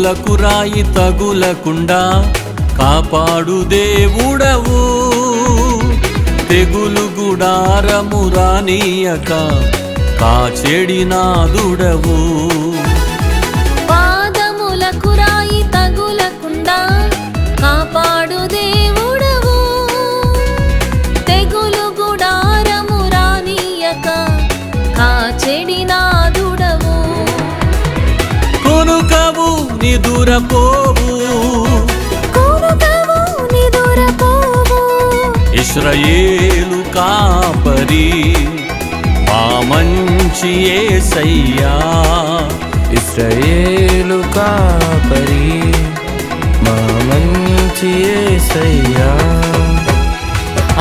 పాదములకు రాయి తగులకుండా కాపాడు దేవుడవు. తెగులు గుడారము రానీయక కాచెడి నిదురపోవు ఇస్రయేలు కాపరి మా మంచి ఏసయ్యా. ఇస్రాయేలు కాపరి మా మంచి యేసయ్యా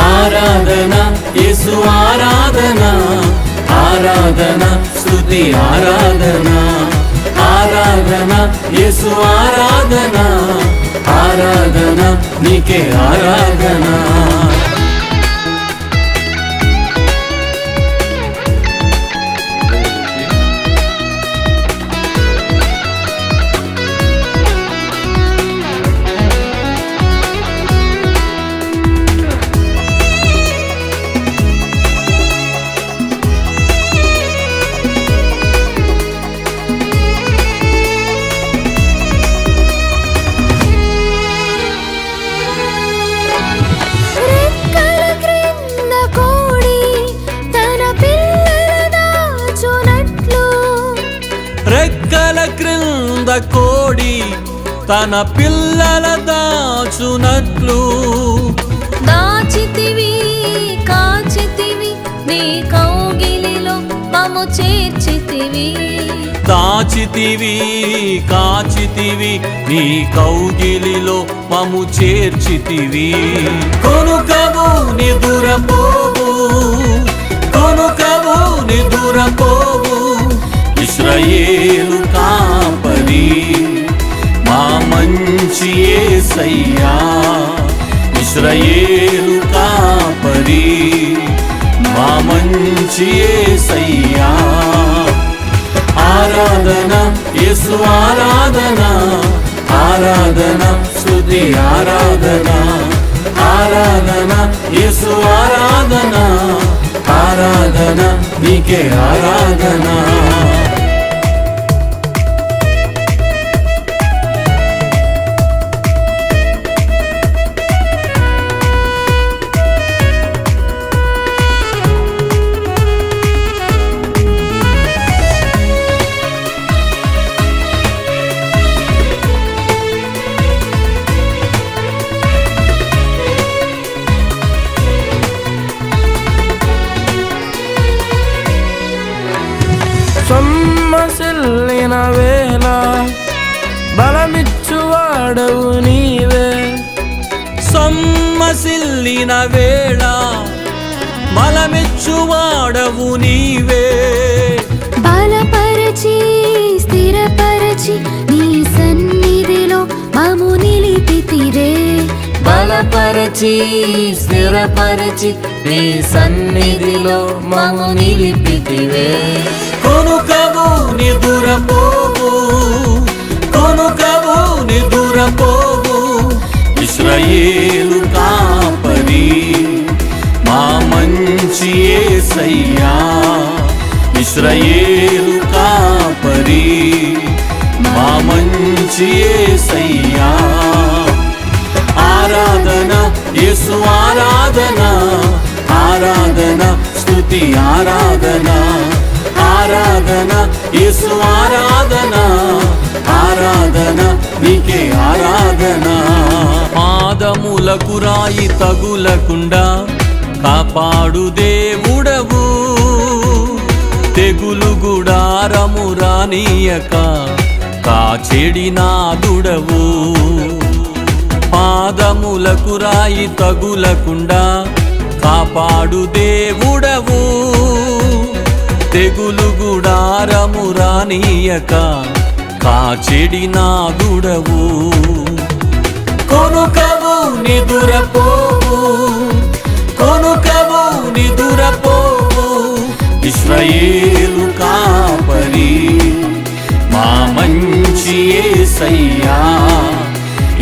ఆరాధన యేసు ఆరాధన ఆరాధన స్తుతి ఆరాధన. ఆరాధన యేసు ఆరాధన. ఆరాధన నీకే ఆరాధన. కోడి తన పిల్లల దాచునట్లు. దాచితివి కాచితివి నీ కౌగిలిలో మము చేర్చితివి. దాచితివి కాచితివి నీ కౌగిలిలో మము చేర్చితివి. కొనుకవు నిదురపోవు కొనుకవు నిదురపోవు ఏసయ్యా ఇస్రయేలు కాపరి మా మంచి ఏసయ్యా ఆరాధన యేసు ఆరాధన ఆరాధన స్తుతి ఆరాధన ఆరాధన యేసు ఆరాధన ఆరాధన నీకే ఆరాధన. సొమ్మసిల్లిన వేళ. బలమిచ్చువాడవు నీవే. సొమ్మసిల్లిన వేళ. బలమిచ్చువాడవు నీవే. బలపరచి స్థిరపరచి నీ సన్నిధిలో మము నిలిపితిరే బలపరచి స్థిరపరచి నీ సన్నిధిలో మము నిలిపితివే. కొనుకవు నిదురపోవు కొనుకవు నిదురపోవు ఇస్రాయేలు కాపరి మా మంచి ఏసయ్యా. ఇస్రాయేలు కాపరి మా మంచి ఏసయ్యా. ఆరాధన ఆరాధన స్థుతి ఆరాధన ఆరాధన యేసు ఆరాధన ఆరాధన నీకే ఆరాధన. పాదములకు రాయి తగులకుండా కాపాడు దేవుడవు. తెగులు గుడారము రానీయక కాచెడి నాదుడవు. పాదములకు రాయి తగులకుండా కాపాడు దేవుడవు. తెగులు గుడారము రానీయక కాచెడి నాదుడవు కొనుకవు నిదురపోవు. కొనుకవు నిదురపోవు. ఇస్రయేలు కాపరి మా మంచి యేసు ఏసయ్యా.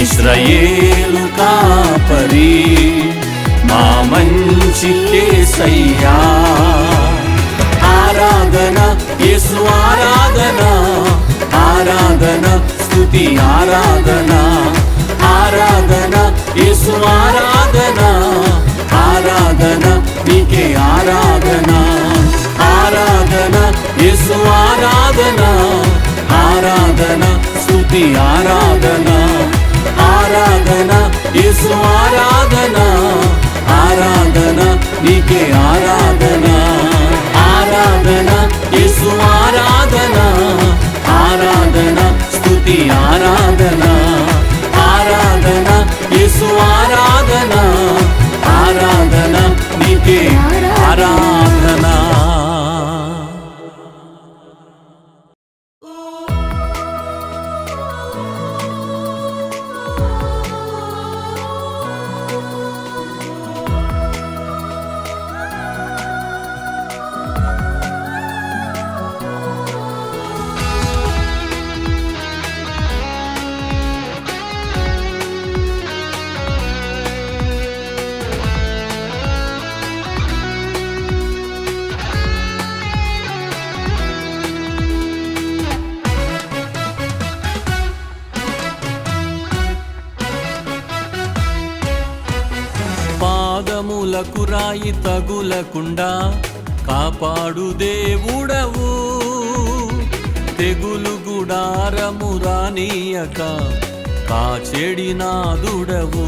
ఇస్రయేలు కాపరి మా మంచి ఏసయ్యా ఆరాధన యేసు ఆరాధన ఆరాధన స్థుతి ఆరాధన. ఆరాధన యేసు ఆరాధన ఆరాధన నీకే ఆరాధన. ఆరాధన యేసు ఆరాధన ఆరాధన స్థుతి ఆరాధన ఆరాధన. యేసు ఆరాధన ఆరాధన నీకే ఆరాధన. ఆరాధన యేసు ఆరాధన. పాదములకు రాయి తగులకుండా కాపాడు దేవుడవు. తెగులు గుడారము రానీయక కాచెడి నాదుడవు.